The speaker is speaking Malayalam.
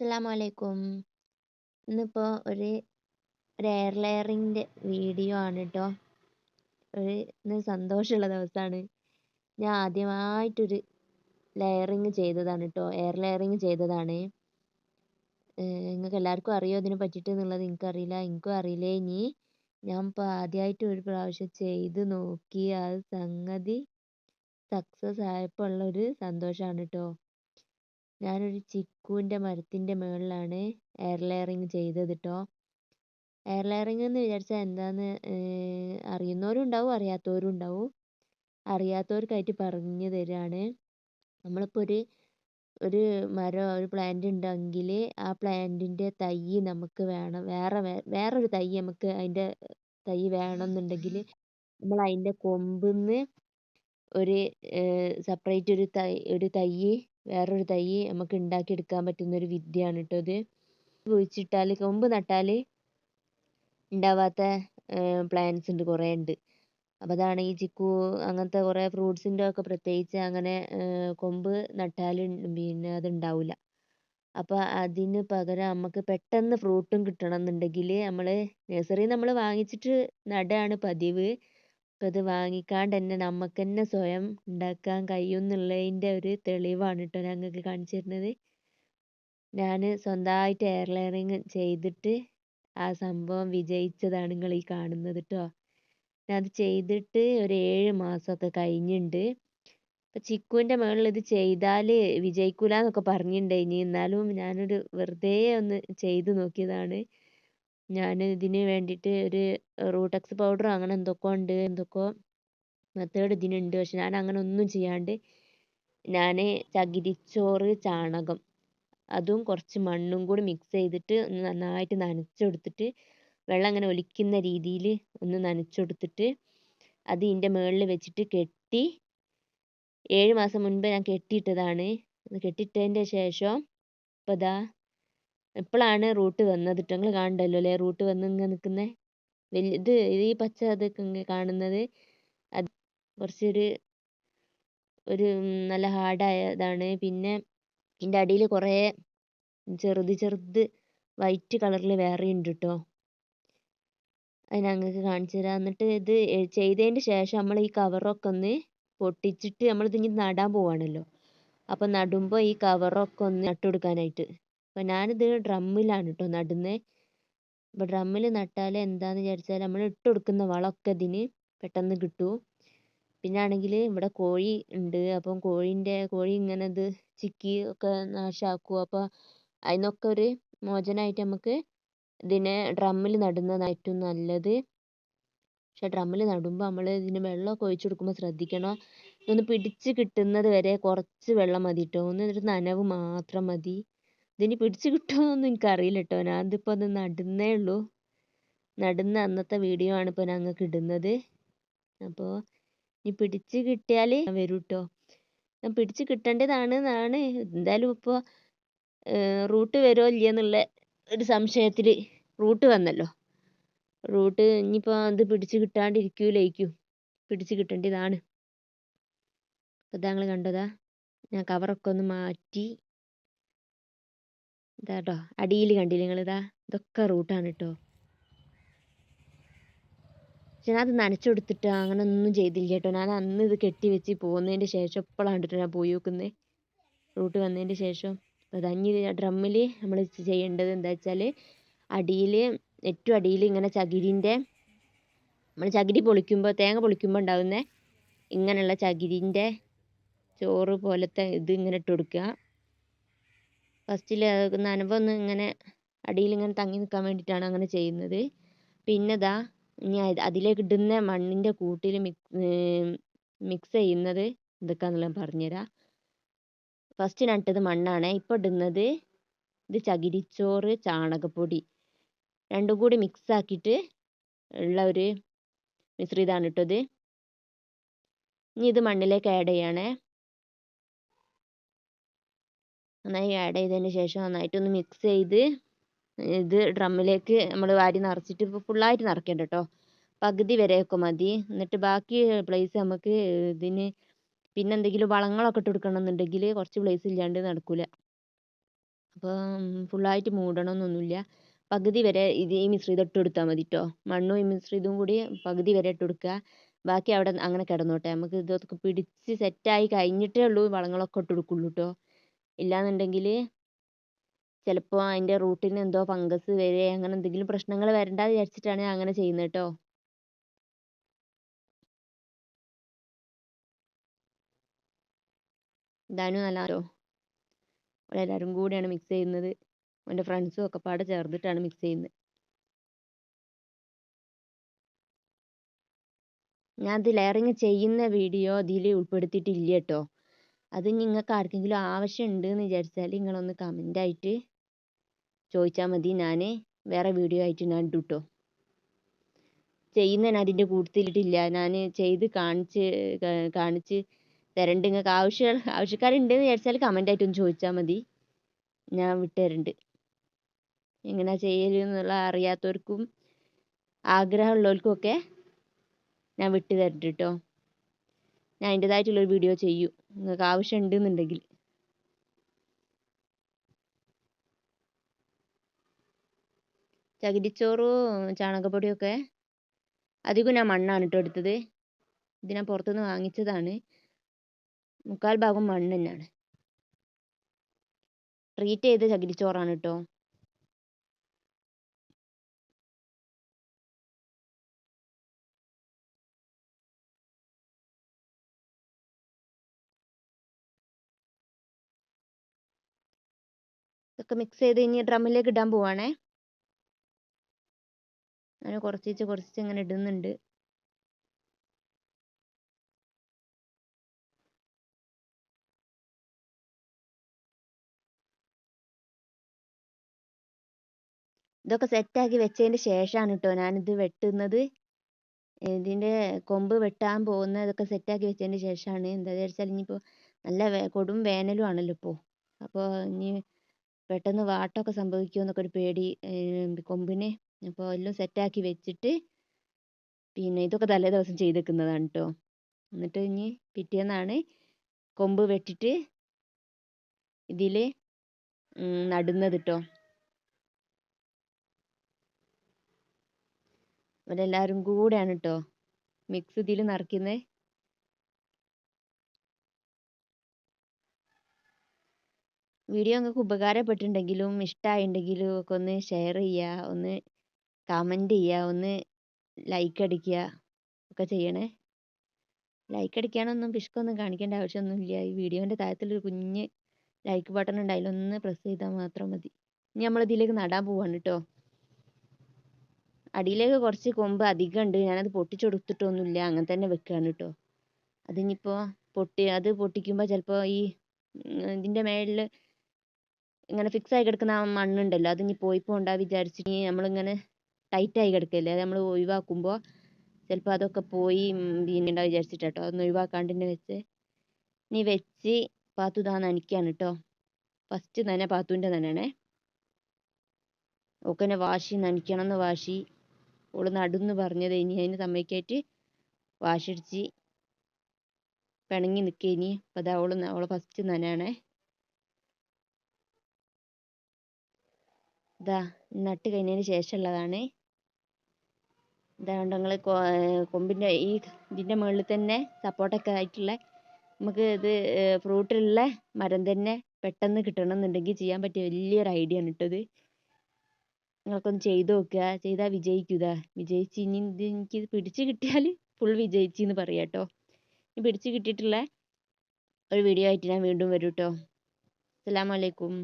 അസ്സലാമു അലൈക്കും ഇന്നിപ്പോൾ ഒരു ഒരു എയർ ലെയറിങ്ങിന്റെ വീഡിയോ ആണ് കേട്ടോ ഒരു ഇന്ന് സന്തോഷമുള്ള ദിവസമാണ് ഞാൻ ആദ്യമായിട്ടൊരു ലെയറിങ് ചെയ്തതാണ് കേട്ടോ എയർ ലെയറിങ് ചെയ്തതാണ്. നിങ്ങൾക്ക് എല്ലാവർക്കും അറിയോ ഇതിനെ പറ്റിയിട്ട് എന്നുള്ളത്? എനിക്കറിയില്ല. എനിക്കും അറിയില്ല ഇനി. ഞാൻ ഇപ്പോൾ ആദ്യമായിട്ട് ഒരു പ്രാവശ്യം ചെയ്ത് നോക്കി. ആ സംഗതി സക്സസ് ആയപ്പോൾ ഉള്ളൊരു സന്തോഷമാണ് കേട്ടോ ഞാനൊരു ചിക്കുവിന്റെ മരത്തിന്റെ മുകളിലാണ് എയർ ലെയറിങ് ചെയ്തത് കേട്ടോ എയർ ലെയറിങ് എന്ന് വിചാരിച്ചാൽ എന്താന്ന് അറിയുന്നവരും ഉണ്ടാവും അറിയാത്തവരും ഉണ്ടാവും. അറിയാത്തവർക്കായിട്ട് പറഞ്ഞു തരാണ്. നമ്മളിപ്പോൾ ഒരു ഒരു മരം ഒരു പ്ലാന്റ് ഉണ്ടെങ്കിൽ ആ പ്ലാന്റിന്റെ തൈ നമുക്ക് വേണം. വേറെ വേറൊരു തൈ നമുക്ക് അതിന്റെ തൈ വേണമെന്നുണ്ടെങ്കിൽ നമ്മൾ അതിന്റെ നിന്ന് ഒരു സെപ്പറേറ്റ് ഒരു തൈ ഒരു തൈ വേറൊരു തൈ നമുക്ക് ഉണ്ടാക്കിയെടുക്കാൻ പറ്റുന്ന ഒരു വിദ്യയാണ് കേട്ടോ ഇത് കുഴിച്ചിട്ടാൽ കൊമ്പ് നട്ടാൽ ഉണ്ടാവാത്ത പ്ലാന്റ്സ് ഉണ്ട് കുറേ ഉണ്ട്. അപ്പോൾ അതാണ് ഈ ചിക്കു അങ്ങനത്തെ കുറേ ഫ്രൂട്ട്സിന്റെ ഒക്കെ പ്രത്യേകിച്ച് അങ്ങനെ കൊമ്പ് നട്ടാൽ പിന്നെ അത് ഉണ്ടാവില്ല അപ്പോൾ അതിന് പകരം നമുക്ക് പെട്ടെന്ന് ഫ്രൂട്ടും കിട്ടണം എന്നുണ്ടെങ്കിൽ നമ്മൾ നഴ്സറിയിൽ നമ്മൾ വാങ്ങിച്ചിട്ട് നടുകയാണ് പതിവ്. അപ്പോൾ ഇത് വാങ്ങിക്കാണ്ട് തന്നെ നമുക്ക് തന്നെ സ്വയം ഉണ്ടാക്കാൻ കഴിയും എന്നുള്ളതിന്റെ ഒരു തെളിവാണ് കേട്ടോ നിങ്ങൾക്ക് കാണിച്ചു തരുന്നത് ഞാൻ സ്വന്തമായിട്ട് എയർ ലെയറിങ് ചെയ്തിട്ട് ആ സംഭവം വിജയിച്ചതാണ് നിങ്ങൾ ഈ കാണുന്നത് കേട്ടോ അത് ചെയ്തിട്ട് ഒരു ഏഴ് മാസമൊക്കെ കഴിഞ്ഞിട്ടുണ്ട് അപ്പോൾ ചിക്കുവിന്റെ മുകളിൽ ഇത് ചെയ്താൽ വിജയിക്കൂല എന്നൊക്കെ പറഞ്ഞിട്ടുണ്ടായിനി എന്നാലും ഞാനൊരു വെറുതെ ഒന്ന് ചെയ്ത് നോക്കിയതാണ്. ഞാൻ ഇതിന് വേണ്ടിയിട്ട് ഒരു റൂട്ടക്സ് പൗഡറോ അങ്ങനെ എന്തൊക്കെയോ ഉണ്ട് എന്തൊക്കെയോ മെത്തേഡ് ഇതിനുണ്ട്. പക്ഷെ ഞാൻ അങ്ങനെ ഒന്നും ചെയ്യാണ്ട് ഞാൻ ചകിരിച്ചോറ് ചാണകം അതും കുറച്ച് മണ്ണും കൂടി മിക്സ് ചെയ്തിട്ട് ഒന്ന് നന്നായിട്ട് നനച്ചെടുത്തിട്ട് വെള്ളം ഇങ്ങനെ ഒലിക്കുന്ന രീതിയിൽ ഒന്ന് നനച്ചെടുത്തിട്ട് അത് ഇതിന്റെ മുകളിൽ വെച്ചിട്ട് കെട്ടി ഏഴ് മാസം മുൻപ് ഞാൻ കെട്ടിയിട്ടതാണ്. കെട്ടിയിട്ടതിന്റെ ശേഷം ഇപ്പോൾ ഇതാ ഇപ്പോഴാണ് റൂട്ട് വന്നത്? കേട്ടോ നിങ്ങൾ കാണുന്നുണ്ടല്ലോ അല്ലേ? റൂട്ട് വന്ന് ഇങ്ങനെ നിൽക്കുന്നത് ഇത് ഈ പച്ച ഇതൊക്കെ കാണുന്നത് അത് കുറച്ചൊരു ഒരു നല്ല ഹാർഡായതാണ്. പിന്നെ ഇതിന്റെ അടിയിൽ കുറേ ചെറുത് ചെറുത് വൈറ്റ് കളറിൽ ഉണ്ട് കേട്ടോ അത് നിങ്ങൾക്ക് കാണിച്ചു തരാം. എന്നിട്ട് ഇത് ചെയ്തതിന്റെ ശേഷം നമ്മൾ ഈ കവറൊക്കെ ഒന്ന് പൊട്ടിച്ചിട്ട് നമ്മൾ ഇതിന് നടാൻ പോവാണല്ലോ. അപ്പോൾ നടുമ്പോൾ ഈ കവറൊക്കെ ഒന്ന് നട്ടു കൊടുക്കാനായിട്ട്. അപ്പോൾ ഞാനിത് ഡ്രമ്മിലാണ് കേട്ടോ നടുന്നത് അപ്പോൾ ഡ്രമ്മിൽ നട്ടാൽ എന്താണെന്ന് വിചാരിച്ചാൽ നമ്മൾ ഇട്ട് കൊടുക്കുന്ന വളമൊക്കെ ഇതിന് പെട്ടെന്ന് കിട്ടും. പിന്നെ ആണെങ്കിൽ ഇവിടെ കോഴി ഉണ്ട്. അപ്പം കോഴീന്റെ കോഴി ഇങ്ങനെ ഇത് ചിക്കി ഒക്കെ നാശമാക്കും അപ്പോൾ അതിനൊക്കെ ഒരു മോചനമായിട്ട് നമുക്ക് ഇതിനെ ഡ്രമ്മിൽ നടുന്നതാണ് ഏറ്റവും നല്ലത്. പക്ഷെ ഡ്രമ്മിൽ നടുമ്പോൾ നമ്മൾ ഇതിന് വെള്ളമൊക്കെ ഒഴിച്ച് കൊടുക്കുമ്പോൾ ശ്രദ്ധിക്കണം. ഇതൊന്ന് പിടിച്ച് കിട്ടുന്നത് വരെ കുറച്ച് വെള്ളം മതി കേട്ടോ ഒന്ന് ഒരു നനവ് മാത്രം മതി. ഇതിനി പിടിച്ച് കിട്ടുമോയെന്നൊന്നും എനിക്കറിയില്ല കേട്ടോ ഞാനിതിപ്പോൾ ഒന്ന് നടുന്നേ ഉള്ളൂ. നടുന്ന അന്നത്തെ വീഡിയോ ആണ് ഇപ്പോൾ നിങ്ങൾക്ക് ഇടുന്നത്. അപ്പോൾ ഇനി പിടിച്ച് കിട്ടിയാൽ വരും കേട്ടോ ഞാൻ പിടിച്ച് കിട്ടേണ്ടതാണ് എന്നാണ് എന്തായാലും ഇപ്പോൾ റൂട്ട് വരുമോ ഇല്ലയോ എന്നുള്ള ഒരു സംശയത്തിൽ റൂട്ട് വന്നല്ലോ. റൂട്ട് ഇനിയിപ്പോൾ അത് പിടിച്ച് കിട്ടാണ്ടിരിക്കൂലായിരിക്കും. പിടിച്ച് കിട്ടേണ്ടതാണ്. അപ്പോൾ താങ്കൾ കണ്ടതാ. ഞാൻ കവറൊക്കെ ഒന്ന് മാറ്റി ഇതാ കേട്ടോ അടിയിൽ കണ്ടില്ലേ ഇതാ ഇതൊക്കെ റൂട്ടാണ് കേട്ടോ പക്ഷെ ഞാൻ അത് നനച്ചു കൊടുത്തിട്ട് അങ്ങനെ ഒന്നും ചെയ്തില്ല കേട്ടോ ഞാൻ അന്ന് ഇത് കെട്ടി വെച്ച് പോകുന്നതിന്റെ ശേഷം ഇപ്പോഴാണ് കണ്ടിട്ട് ഞാൻ പോയി നോക്കുന്നത് റൂട്ട് വന്നതിന്റെ ശേഷം. അപ്പോൾ അതഞ്ഞ് ഡ്രമ്മിൽ നമ്മൾ ചെയ്യേണ്ടത് എന്താ വെച്ചാൽ അടിയിൽ ഏറ്റവും അടിയിൽ ഇങ്ങനെ ചകിരിന്റെ നമ്മൾ ചകിരി പൊളിക്കുമ്പോൾ തേങ്ങ പൊളിക്കുമ്പോൾ ഉണ്ടാകുന്ന ഇങ്ങനെയുള്ള ചകിരിന്റെ ചോറ് പോലത്തെ ഇത് ഇങ്ങനെ ഇട്ട് കൊടുക്കുക. ഫസ്റ്റിൽ നനവൊന്ന് ഇങ്ങനെ അടിയിൽ ഇങ്ങനെ തങ്ങി നിൽക്കാൻ വേണ്ടിയിട്ടാണ് അങ്ങനെ ചെയ്യുന്നത്. പിന്നെ ദാ ഇനി അതിലേക്ക് ഇടുന്ന മണ്ണിന്റെ കൂട്ടിൽ മിക്സ് ചെയ്യുന്നത് എന്തൊക്കെയാണെന്നുള്ളത് പറഞ്ഞുതരാം. ഫസ്റ്റ് ഇട്ടത് മണ്ണാണ്. ഇപ്പോൾ ഇടുന്നത് ഇത് ചകിരിച്ചോറ് ചാണകപ്പൊടി. രണ്ടും കൂടി മിക്സ് ആക്കിയിട്ട് ഉള്ള ഒരു മിശ്രിതമാണ് ഇട്ടത്. ഇനി ഇത് മണ്ണിലേക്ക് ആഡ് ചെയ്യണേ. നന്നായി ആഡ് ചെയ്തതിന് ശേഷം നന്നായിട്ട് ഒന്ന് മിക്സ് ചെയ്ത് ഇത് ഡ്രമ്മിലേക്ക് നമ്മൾ വാരി നിറച്ചിട്ട് ഫുള്ളായിട്ട് നിറയ്ക്കണ്ട കേട്ടോ പകുതി വരെയൊക്കെ മതി. എന്നിട്ട് ബാക്കി പ്ലേസ് നമുക്ക് ഇതിന് പിന്നെ എന്തെങ്കിലും വളങ്ങളൊക്കെ ഇട്ട് കൊടുക്കണം എന്നുണ്ടെങ്കിൽ കുറച്ച് പ്ലേസ് ഇല്ലാണ്ട് നടക്കില്ല അപ്പോൾ ഫുള്ളായിട്ട് മൂടണമെന്നൊന്നുമില്ല പകുതി വരെ ഇത് ഈ മിശ്രിതം ഇട്ട് കൊടുത്താൽ മതി കേട്ടോ മണ്ണും ഈ മിശ്രിതവും കൂടി പകുതി വരെ ഇട്ട് കൊടുക്കുക ബാക്കി അവിടെ അങ്ങനെ കിടന്നോട്ടെ. നമുക്ക് ഇതൊക്കെ പിടിച്ച് സെറ്റായി കഴിഞ്ഞിട്ടേ ഉള്ളൂ വളങ്ങളൊക്കെ ഇട്ട് കൊടുക്കുള്ളൂ കേട്ടോ ഇല്ലാന്നുണ്ടെങ്കിൽ ചിലപ്പോൾ അതിന്റെ റൂട്ടിന് എന്തോ ഫംഗസ് വരെ അങ്ങനെ എന്തെങ്കിലും പ്രശ്നങ്ങൾ വരണ്ട വിചാരിച്ചിട്ടാണ് ഞാൻ അങ്ങനെ ചെയ്യുന്നത് കേട്ടോ ഇതാനും നല്ല എല്ലാവരും കൂടിയാണ് മിക്സ് ചെയ്യുന്നത്. എന്റെ ഫ്രണ്ട്സും ഒക്കെ പാടെ ചേർന്നിട്ടാണ് മിക്സ് ചെയ്യുന്നത്. ഞാൻ ഇത് ലെയറിങ് ചെയ്യുന്ന വീഡിയോ ഇതിൽ ഉൾപ്പെടുത്തിയിട്ടില്ല കേട്ടോ. അത് നിങ്ങൾക്ക് ആർക്കെങ്കിലും ആവശ്യമുണ്ട് എന്ന് വിചാരിച്ചാൽ നിങ്ങളൊന്ന് കമന്റ് ആയിട്ട് ചോദിച്ചാൽ മതി. ഞാൻ വേറെ വീഡിയോ ആയിട്ട് ഞാൻ ഇട്ടു കേട്ടോ ചെയ്യുന്ന അതിന്റെ കൂട്ടത്തിലിട്ടില്ല ഞാൻ ചെയ്ത് കാണിച്ച് കാണിച്ച് തരണ്ട്. നിങ്ങൾക്ക് ആവശ്യ ആവശ്യക്കാരുണ്ടെന്ന് വിചാരിച്ചാൽ കമന്റ് ആയിട്ടൊന്ന് ചോദിച്ചാൽ മതി. ഞാൻ വിട്ട് തരുന്നുണ്ട് എങ്ങനെ ചെയ്യൽ എന്നുള്ള അറിയാത്തവർക്കും ആഗ്രഹമുള്ളവർക്കും ഒക്കെ ഞാൻ വിട്ട് തരുന്നുണ്ട് കേട്ടോ ഞാൻ അതിന്റെതായിട്ടുള്ളൊരു വീഡിയോ ചെയ്യും. നിങ്ങൾക്ക് ആവശ്യം ഉണ്ടെന്നുണ്ടെങ്കിൽ ചകിരിച്ചോറും ചാണകപ്പൊടിയൊക്കെ അധികം ഞാൻ മണ്ണാണ് കേട്ടോ എടുത്തത്. ഇത് ഞാൻ പുറത്തുനിന്ന് വാങ്ങിച്ചതാണ്. മുക്കാൽ ഭാഗം മണ്ണ് തന്നെയാണ്. ട്രീറ്റ് ചെയ്ത ചകിരിച്ചോറാണ് കേട്ടോ. ഇതൊക്കെ മിക്സ് ചെയ്ത് ഇനി ഡ്രമ്മിലേക്ക് ഇടാൻ പോവാണേ. അങ്ങനെ കുറച്ചിച്ച് കുറച്ചിച്ച് ഇങ്ങനെ ഇടുന്നുണ്ട്. ഇതൊക്കെ സെറ്റാക്കി വെച്ചതിന് ശേഷമാണ് കേട്ടോ ഞാനിത് വെട്ടുന്നത്. ഇതിന്റെ കൊമ്പ് വെട്ടാൻ പോകുന്ന ഇതൊക്കെ സെറ്റാക്കി വെച്ചതിന് ശേഷമാണ് എന്താണെന്ന് വെച്ചാൽ ഇനിയിപ്പോൾ നല്ല കൊടും വേനലും ആണല്ലോ ഇപ്പോൾ അപ്പോൾ ഇനി പെട്ടെന്ന് വാട്ടമൊക്കെ സംഭവിക്കുമോ എന്നൊക്കെ ഒരു പേടി കൊമ്പിന് അപ്പോൾ എല്ലാം സെറ്റാക്കി വെച്ചിട്ട് പിന്നെ ഇതൊക്കെ തലേ ദിവസം ചെയ്തേക്കുന്നതാണ് കേട്ടോ എന്നിട്ട് ഇനി പിറ്റേന്നാണ് കൊമ്പ് വെട്ടിട്ട് ഇതിൽ നടുന്നത് കേട്ടോ അവരെല്ലാവരും കൂടെയാണ് കേട്ടോ മിക്സ് ഇതിൽ നിറയ്ക്കുന്നത് വീഡിയോ നിങ്ങൾക്ക് ഉപകാരപ്പെട്ടിട്ടുണ്ടെങ്കിലും ഇഷ്ടമായിട്ടുണ്ടെങ്കിലും ഒക്കെ ഒന്ന് ഷെയർ ചെയ്യുക ഒന്ന് കമന്റ് ചെയ്യുക ഒന്ന് ലൈക്ക് അടിക്കുക ഒക്കെ ചെയ്യണേ. ലൈക്ക് അടിക്കാനൊന്നും പിശുക്കൊന്നും കാണിക്കേണ്ട ആവശ്യമൊന്നുമില്ല ഈ വീഡിയോന്റെ താഴത്തിലൊരു കുഞ്ഞ് ലൈക്ക് ബട്ടൺ ഉണ്ട് ഒന്ന് പ്രസ് ചെയ്താൽ മാത്രം മതി. ഇനി നമ്മൾ ഇതിലേക്ക് നടാൻ പോവാണ് കേട്ടോ അടിയിലേക്ക് കുറച്ച് കൊമ്പ് അധികം ഉണ്ട് ഞാനത് പൊട്ടിച്ചെടുത്തിട്ടൊന്നുമില്ല അങ്ങനെ തന്നെ വെക്കുകയാണ് കേട്ടോ അതിനിപ്പോൾ പൊട്ടി അത് പൊട്ടിക്കുമ്പോൾ ചിലപ്പോൾ ഈ ഇതിന്റെ മേളിൽ ഇങ്ങനെ ഫിക്സ് ആയി കിടക്കുന്ന ആ മണ്ണുണ്ടല്ലോ അത് ഇനി പോയി പോകണ്ട വിചാരിച്ചിട്ട് നമ്മളിങ്ങനെ ടൈറ്റ് ആയി കിടക്കല്ലേ അത് നമ്മൾ ഒഴിവാക്കുമ്പോൾ ചിലപ്പോൾ അതൊക്കെ പോയി പിന്നെ വിചാരിച്ചിട്ട് കേട്ടോ അതൊന്ന് ഒഴിവാക്കാണ്ട് തന്നെ വെച്ച് ഇനി വെച്ച് പാത്തു ഇതാ നനയ്ക്കാണ് കേട്ടോ ഫസ്റ്റ് നന പാത്തുവിന്റെ നനയാണേ. ഓക്കെന്നെ വാശി നനയ്ക്കണമെന്ന് വാശി. ഓൾ നടുന്ന് പറഞ്ഞത് ഇനി അതിന് സമ്മതിക്കായിട്ട് വാശിടിച്ച് പിണങ്ങി നിൽക്കുക ഇനി. അപ്പോൾ അതാ ഓൾ ഓളെ ഫസ്റ്റ് നനയാണേ. ഇതാ നട്ട് കഴിഞ്ഞതിന് ശേഷമുള്ളതാണ്. ഇതാ കണ്ടോ നിങ്ങൾ കൊമ്പിന്റെ ഈ ഇതിന്റെ മുകളിൽ തന്നെ സപ്പോർട്ടൊക്കെ ആയിട്ടുള്ള നമുക്ക് ഇത് ഫ്രൂട്ടിലുള്ള മരം തന്നെ പെട്ടെന്ന് കിട്ടണം എന്നുണ്ടെങ്കിൽ ചെയ്യാൻ പറ്റിയ വലിയൊരു ഐഡിയ ആണ് കേട്ടോ ഇത് നിങ്ങൾക്കൊന്ന് ചെയ്ത് നോക്കുക. ചെയ്താൽ വിജയിക്കുക വിജയിച്ച് ഇനി ഇത് എനിക്ക് പിടിച്ച് കിട്ടിയാൽ ഫുൾ വിജയിച്ചു എന്ന് പറയാം കേട്ടോ. ഇനി പിടിച്ച് കിട്ടിയിട്ടുള്ള ഒരു വീഡിയോ ആയിട്ട് ഞാൻ വീണ്ടും വരും കേട്ടോ. അസ്സലാമലൈക്കും